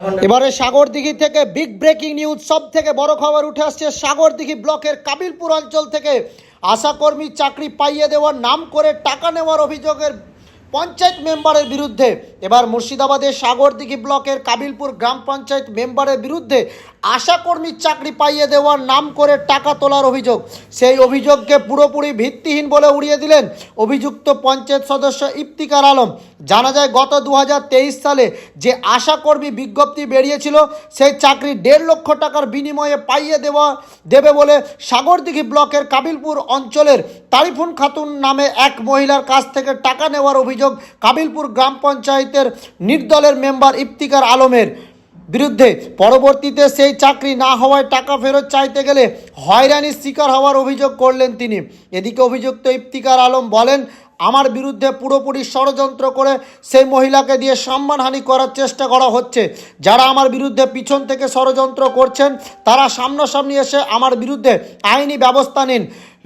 এবারে সাগরদিঘি থেকে big breaking news সব থেকে বড় খবর উঠে আসছে সাগরদিঘি ব্লকের কাবিলপুর অঞ্চল থেকে। আশাকর্মী চাকরি পাইয়ে দেওয়ার, নাম করে টাকা নেওয়ার অভিযোগের পঞ্চায়েত মেম্বারের বিরুদ্ধে। এবার মুর্শিদাবাদের সাগরদিঘি ব্লকের কাবিলপুর গ্রাম পঞ্চায়েত মেম্বারের বিরুদ্ধে আশাকর্মীর চাকরি পাইয়ে দেওয়ার নাম করে টাকা তোলার অভিযোগ। সেই অভিযোগকে পুরোপুরি ভিত্তিহীন বলে উড়িয়ে দিলেন অভিযুক্ত পঞ্চায়েত সদস্য ইফতিকার আলম। জানা যায়, গত দু হাজার তেইশ সালে যে আশাকর্মী বিজ্ঞপ্তি বেরিয়েছিল, সেই চাকরি দেড় লক্ষ টাকার বিনিময়ে পাইয়ে দেওয়া দেবে বলে সাগরদিঘি ব্লকের কাবিলপুর অঞ্চলের তারিফুন খাতুন নামে এক মহিলার কাছ থেকে টাকা নেওয়ার অভিযোগ কাবিলপুর গ্রাম পঞ্চায়েতের নির্দলের মেম্বার ইফতিকার আলমের। বিরুদ্ধে পরবর্তীতে সেই চাকরি না হওয়ায় টাকা ফেরত চাইতে গেলে হয়রানির শিকার হওয়ার অভিযোগ করলেন তিনি। এদিকে অভিযুক্ত ইফতিকার আলম বলেন, আমার বিরুদ্ধে পুরোপুরি ষড়যন্ত্র করে সেই মহিলাকে দিয়ে সম্মানহানি করার চেষ্টা করা হচ্ছে। যারা আমার বিরুদ্ধে পিছন থেকে ষড়যন্ত্র করছেন, তারা সামনাসামনি এসে আমার বিরুদ্ধে আইনি ব্যবস্থা নিন।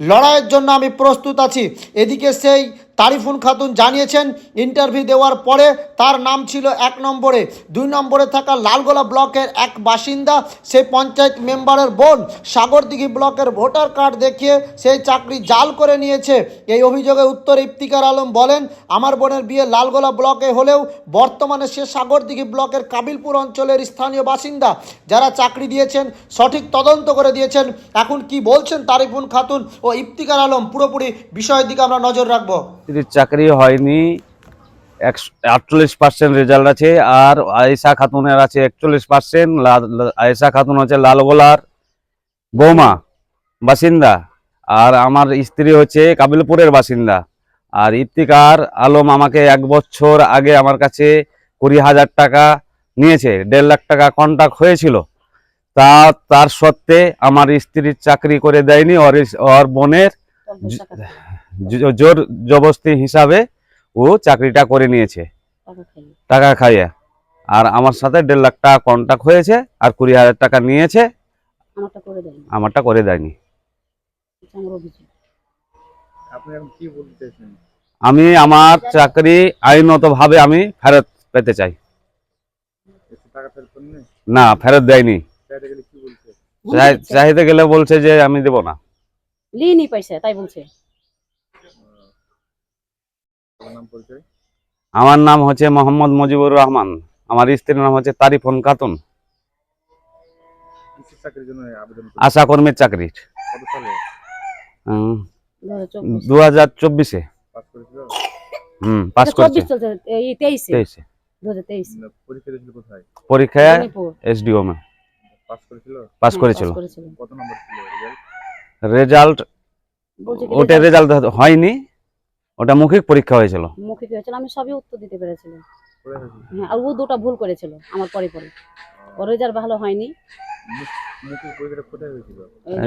লড়াইয়ের জন্য আমি প্রস্তুত আছি। এদিকে সেই তারিফুন খাতুন জানিয়েছেন ইন্টারভিউ দেওয়ার পরে তার নাম ছিল এক নম্বরে। দুই নম্বরে থাকা লালগোলা ব্লকের এক বাসিন্দা সেই পঞ্চায়েত মেম্বারের বোন। সাগরদিঘি ব্লকের ভোটার কার্ড দেখিয়ে সেই চাকরি জাল করে নিয়েছে। এই অভিযোগে উত্তর ইফতিকার আলম বলেন, আমার বোনের বিয়ে লালগোলা ব্লকে হলেও বর্তমানে সে সাগরদিঘি ব্লকের কাবিলপুর অঞ্চলের স্থানীয় বাসিন্দা। যারা চাকরি দিয়েছেন, সঠিক তদন্ত করে দিয়েছেন। এখন কি বলছেন তারিফুন খাতুন ও ইফতিকার আলম? পুরোপুরি বিষয়ের দিকে আমরা নজর রাখব। স্ত্রীর চাকরি হয়নি। একশো, আটচল্লিশ পার্সেন্ট রেজাল্ট আছে। আর আয়েশা খাতুনের আছে একচল্লিশ পার্সেন্ট আয়েশা খাতুন হচ্ছে লালগোলার বৌমা, বাসিন্দা। আর আমার স্ত্রী হচ্ছে কাবিলপুরের বাসিন্দা। আর ইফতিকার আলম আমাকে এক বছর আগে আমার কাছে কুড়ি হাজার টাকা নিয়েছে। দেড় লাখ টাকা কন্ট্যাক্ট হয়েছিল। তা, তার সত্ত্বে আমার স্ত্রীর চাকরি করে দেয়নি। ওর ওর বোনের জোর জবস্তি হিসাবে ও চাকরিটা করে নিয়েছে। টাকা খাইয়ে। আর আমার সাথে দেড় লাখ টাকা কন্ট্যাক্ট হয়েছে আর কুড়ি হাজার টাকা নিয়েছে। আমারটা করে দেয়নি। আমি আমার চাকরি আইনতভাবে আমি ফেরত পেতে চাই। না? ফেরত দেয়নি। চাইতে গেলে বলছে? চাই- চাইতে গেলে বলছে যে আমি দেব না। লিনি পয়সা তাই বলছে। আমার নাম হচ্ছে মোহাম্মদ মুজিবুর রহমান। আমার স্ত্রীর নাম হচ্ছে তারিফুন খাতুন? আশা কর্মীর সালে দু হাজার চব্বিশ। পাস করেছে। তেইশে। পরীক্ষায় এসডিও মে। পাস করেছিল? পাস করেছিল। করেছিল। কত নম্বর ছিল রেজাল্ট রেজাল্ট বলছে কি ওটা রেজাল্ট হয়নি। ওটা মৌখিক পরীক্ষা হয়েছিল। মুখে কি হয়েছিল আমি সবই উত্তর দিতে পেরেছিলাম। হ্যাঁ আর ও দুটো ভুল করেছিল আমার পরে পরে। ওর রেজাল্ট ভালো হয়নি। মুখ- মুখের পরীক্ষাটা কোথায় হয়েছিল?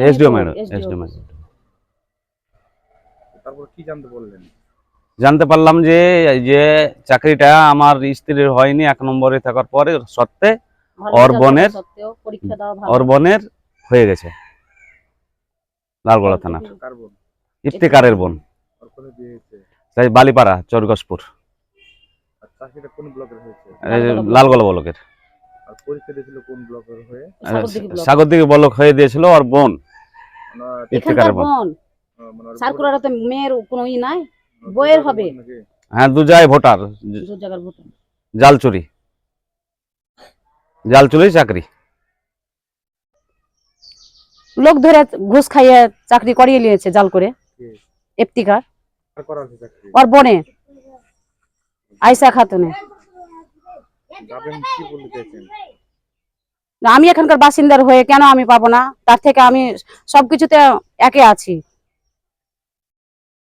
SDO madam SDO. ম্যাডাম। তারপর কি জানতে বললেন জানতে পারলাম যে যে চাকরিটা আমার স্ত্রীর হয়নি এক নম্বরে থাকার পরে সত্ত্বে ওর বোনের- পরীক্ষা দেওয়া ভালো। ওর বোনের হয়ে গেছে। লালগোলা থানা কার বোন? ইফতেকারের বোন। তাই বালিপাড়া চরগসপুর। আর চাকরিটা কোন ব্লকের হয়েছে? এই যে লালগোলা বলকের। আর পরীক্ষা দিয়েছিল কোন ব্লকের হয়ে? সাগরদিঘি সাগর দিকে বলক হয়ে দিয়েছিল বোন। ইফতেকারের বোন। বোন? আহ, মানে ওর সার্কুলারে তো মেয়ের কোনো ই নাই? বইয়ের হবে। হ্যাঁ দু জায়গায় ভোটার। দু জায়গার ভোট জাল চুরি জাল চুরি চাকরি। লোক ধরে ঘুষ খাইয়ে চাকরি করিয়ে নিয়েছে জাল করে? এফতিকার আর ওর বোনে আয়সা খাতুনে। আমি এখানকার বাসিন্দার হয়ে কেন আমি পাবো না? তার থেকে আমি সবকিছুতে একে আছি।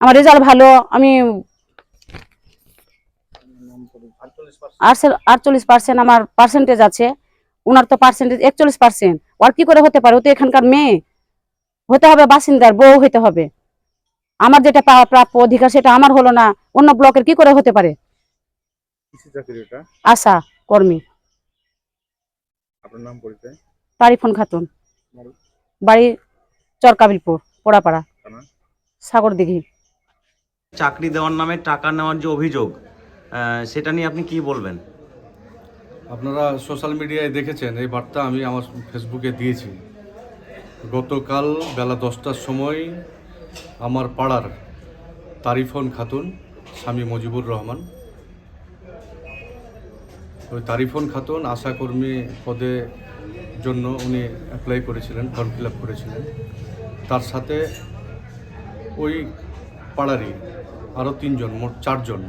আমার রেজাল্ট ভালো আমি আটচল্লিশ পার্সেন্ট আমার পার্সেন্টেজ আছে। ওনার তো পার্সেন্টেজ একচল্লিশ পার্সেন্ট। ওর কি করে হতে পারে? ও তো এখানকার মেয়ে। হতে হবে বাসিন্দার বউ হতে হবে। আমার যেটা পাওয়া প্রাপ্য অধিকার সেটা আমার হলো না অন্য ব্লকের কি করে হতে পারে? আশা কর্মী। আপনার নাম তারিফুন খাতুন। বাড়ি? চরকাবিলপুর পোড়াপাড়া। থানা? সাগর দিঘি চাকরি দেওয়ার নামে টাকা নেওয়ার যে অভিযোগ সেটা নিয়ে আপনি কি বলবেন? আপনারা সোশ্যাল মিডিয়ায় দেখেছেন এই বার্তা আমি আমার ফেসবুকে দিয়েছি। গতকাল বেলা দশটার সময় আমার পাড়ার তারিফন খাতুন, স্বামী মুজিবুর রহমান। ওই তারিফন খাতুন আশাকর্মী পদে জন্য উনি অ্যাপ্লাই করেছিলেন ফর্ম ফিল আপ করেছিলেন। তার সাথে ওই পাড়ারই আরও তিনজন, মোট চারজন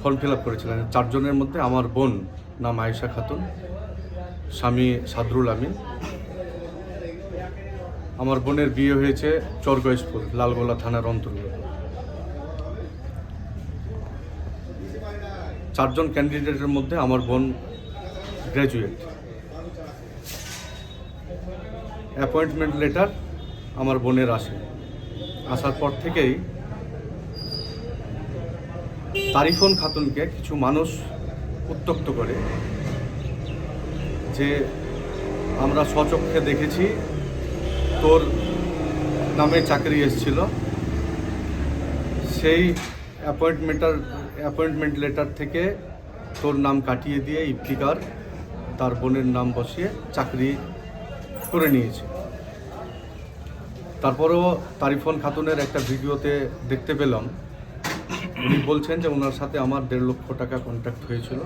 ফর্ম ফিল আপ করেছিলেন। চারজনের মধ্যে আমার বোন নাম আয়েশা খাতুন, স্বামী সাদরুল আমিন। আমার বোনের বিয়ে হয়েছে চরগয়েশপুর লালগোলা থানার অন্তর্গত। চারজন ক্যান্ডিডেটের মধ্যে আমার বোন গ্র্যাজুয়েট। অ্যাপয়েন্টমেন্ট লেটার আমার বোনের আসে। আসার পর থেকেই তারিফন খাতুনকে কিছু মানুষ উত্তক্ত করে যে আমরা স্বচক্ষে দেখেছি তোর নামে চাকরি এসেছিল। সেই অ্যাপয়েন্টমেন্টার অ্যাপয়েন্টমেন্ট লেটার থেকে তোর নাম কাটিয়ে দিয়ে ইফতিকার, তার বোনের নাম বসিয়ে চাকরি করে নিয়েছে। তারপরেও তারিফন খাতুনের একটা ভিডিওতে দেখতে পেলাম। উনি বলছেন যে ওনার সাথে আমার দেড় লক্ষ টাকা কন্ট্যাক্ট হয়েছিল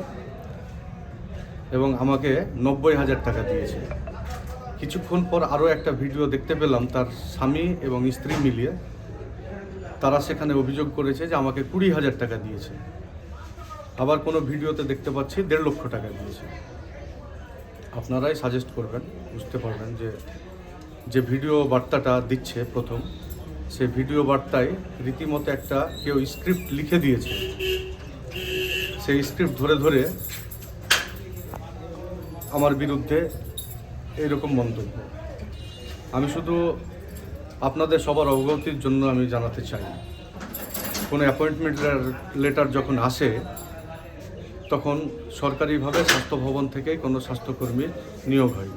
এবং আমাকে নব্বই হাজার টাকা দিয়েছে। কিছুক্ষণ পর আরও একটা ভিডিও দেখতে পেলাম তার স্বামী এবং স্ত্রী মিলিয়ে। তারা সেখানে অভিযোগ করেছে যে আমাকে কুড়ি হাজার টাকা দিয়েছে। আবার কোনো ভিডিওতে দেখতে পাচ্ছি দেড় লক্ষ টাকা দিয়েছে। আপনারাই সাজেস্ট করবেন, বুঝতে পারবেন যে যে ভিডিও বার্তাটা দিচ্ছে প্রথম সে ভিডিও বার্তায় রীতিমতো একটা কেউ স্ক্রিপ্ট লিখে দিয়েছে। সেই স্ক্রিপ্ট ধরে ধরে আমার বিরুদ্ধে এইরকম মন্তব্য। আমি শুধু আপনাদের সবার অবগতির জন্য আমি জানাতে চাই। কোনো অ্যাপয়েন্টমেন্ট লেটার যখন আসে, তখন সরকারিভাবে স্বাস্থ্য ভবন থেকেই কোনো স্বাস্থ্যকর্মীর নিয়োগ হয়।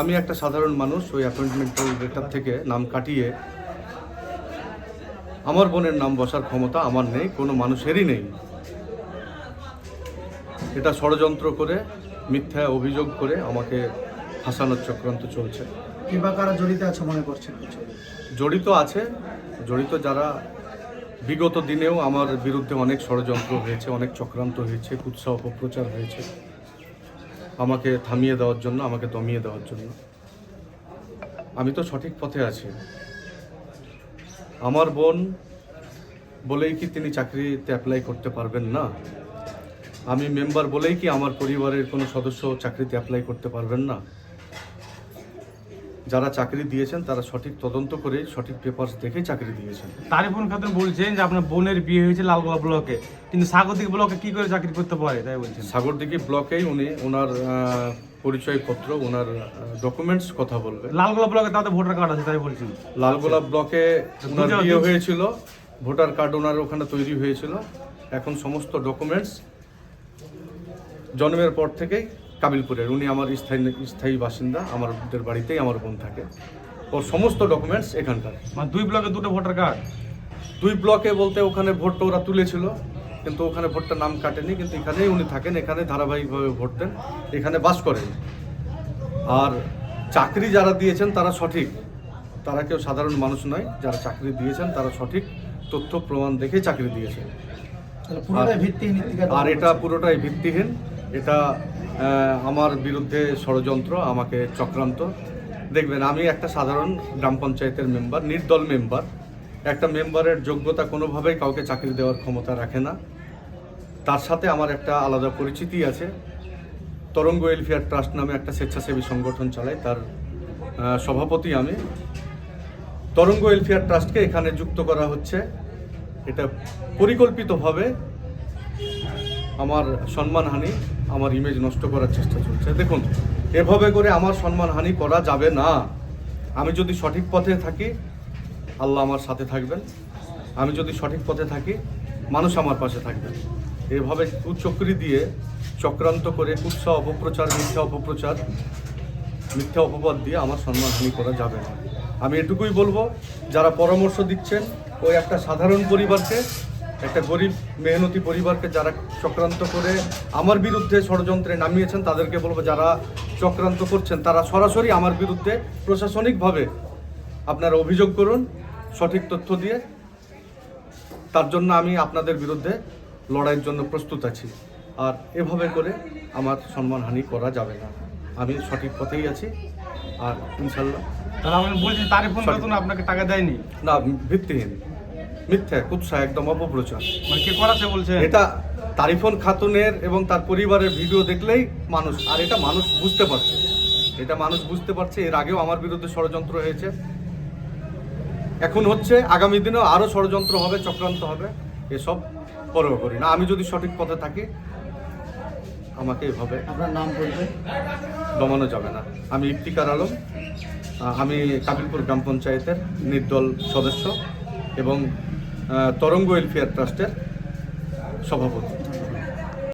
আমি একটা সাধারণ মানুষ, ওই অ্যাপয়েন্টমেন্ট লেটার থেকে নাম কাটিয়ে আমার বোনের নাম বসার ক্ষমতা আমার নেই, কোনো মানুষেরই নেই। এটা ষড়যন্ত্র করে, মিথ্যা অভিযোগ করে আমাকে ফাঁসানোর চক্রান্ত চলছে। কিংবা কারা জড়িত আছে মনে করছেন কিছু? জড়িত আছে। জড়িত যারা বিগত দিনেও আমার বিরুদ্ধে অনেক ষড়যন্ত্র হয়েছে অনেক চক্রান্ত হয়েছে কুৎসা অপপ্রচার হয়েছে। আমাকে থামিয়ে দেওয়ার জন্য আমাকে দমিয়ে দেওয়ার জন্য। আমি তো সঠিক পথে আছি। আমার বোন বলেই কি তিনি চাকরিতে অ্যাপ্লাই করতে পারবেন না? আমি মেম্বার বলেই কি আমার পরিবারের কোনো সদস্য চাকরিতে অ্যাপ্লাই করতে পারবেন না? যারা চাকরি দিয়েছেন তারা সঠিক তদন্ত করে সঠিক পেপারস দেখে চাকরি দিয়েছেন। তারিফুন খাতুন বলছেন যে আপনার বোনের বিয়ে হয়েছে লালগোলা ব্লকে। কিন্তু স্বাগতিক ব্লকে কি করে চাকরি করতে পারে তাই বলছেন? সাগরদিঘি ব্লকেই উনি ওনার পরিচয়পত্র ওনার ডকুমেন্টস কথা বলবে লালগোলা ব্লকে তাদের ভোটার কার্ড আছে তাই বলছেন? লালগোলা ব্লকে ওনার বিয়ে হয়েছিল ভোটার কার্ড ওনার ওখানে তৈরি হয়েছিল। এখন সমস্ত ডকুমেন্টস জন্মের পর থেকেই কাবিলপুরের। উনি আমার স্থায়ী স্থায়ী বাসিন্দা আমাদের বাড়িতেই আমার বোন থাকে। ওর সমস্ত ডকুমেন্টস এখানকার। মানে দুই ব্লকে দুটো ভোটার কার্ড। দুই ব্লকে বলতে ওখানে ভোটটা ওরা তুলেছিল কিন্তু ওখানে ভোটটা নাম কাটেনি কিন্তু এখানেই উনি থাকেন এখানে ধারাবাহিকভাবে ভোট দেন এখানে বাস করেন। আর চাকরি যারা দিয়েছেন তারা সঠিক। তারা কেউ সাধারণ মানুষ নয় যারা চাকরি দিয়েছেন তারা সঠিক তথ্য প্রমাণ দেখে চাকরি দিয়েছেন। পুরোটাই ভিত্তিহীন আর এটা পুরোটাই ভিত্তিহীন। এটা আমার বিরুদ্ধে ষড়যন্ত্র, আমাকে চক্রান্ত। দেখবেন, আমি একটা সাধারণ গ্রাম পঞ্চায়েতের মেম্বার, নির্দল মেম্বার। একটা মেম্বারের যোগ্যতা কোনোভাবেই কাউকে চাকরি দেওয়ার ক্ষমতা রাখে না। তার সাথে আমার একটা আলাদা পরিচিতি আছে। তরঙ্গ ওয়েলফেয়ার ট্রাস্ট নামে একটা স্বেচ্ছাসেবী সংগঠন চালাই, তার সভাপতি আমি। তরঙ্গ ওয়েলফেয়ার ট্রাস্টকে এখানে যুক্ত করা হচ্ছে। এটা পরিকল্পিতভাবে আমার সম্মানহানি। আমার ইমেজ নষ্ট করার চেষ্টা চলছে। দেখুন, এভাবে করে আমার সম্মানহানি করা যাবে না। আমি যদি সঠিক পথে থাকি, আল্লাহ আমার সাথে থাকবেন। আমি যদি সঠিক পথে থাকি, মানুষ আমার পাশে থাকবেন এভাবে কুচক্রি দিয়ে চক্রান্ত করে কুৎসা অপপ্রচার, মিথ্যা অপপ্রচার, মিথ্যা অপবাদ দিয়ে আমার সম্মানহানি করা যাবে না। আমি এটুকুই বলব, যারা পরামর্শ দিচ্ছেন, ওই একটা সাধারণ পরিবারকে একটা গরিব মেহনতি পরিবারকে যারা চক্রান্ত করে আমার বিরুদ্ধে ষড়যন্ত্রে নামিয়েছেন তাদেরকে বলব যারা চক্রান্ত করছেন তারা সরাসরি আমার বিরুদ্ধে প্রশাসনিকভাবে আপনারা অভিযোগ করুন সঠিক তথ্য দিয়ে। তার জন্য আমি আপনাদের বিরুদ্ধে লড়াইয়ের জন্য প্রস্তুত আছি। আর এভাবে করে আমার সম্মানহানি করা যাবে না। আমি সঠিক পথেই আছি। আর ইনশাল্লাহ তাহলে আপনি বলছেন তারিফুল আপনাকে টাকা দেয়নি? না ভিত্তিহীন। মিথ্যা কুৎসা একদম অপপ্রচার। মানে কে করাচ্ছে বলছেন এটা তারিফন খাতুনের এবং তার পরিবারের ভিডিও দেখলেই মানুষ আর এটা মানুষ বুঝতে পারছে। এটা মানুষ বুঝতে পারছে এর আগেও আমার বিরুদ্ধে ষড়যন্ত্র হয়েছে। এখন হচ্ছে আগামী দিনেও আরও ষড়যন্ত্র হবে চক্রান্ত হবে এসব পরেও করি না। আমি যদি সঠিক পথে থাকি আমাকে এভাবে আপনার নাম বলবে? দমানো যাবে না। আমি ইফতিকার আলম আমি কাবিলপুর গ্রাম পঞ্চায়েতের নির্দল সদস্য এবং তরঙ্গ ওয়েলফেয়ার ট্রাস্টের সভাপতি।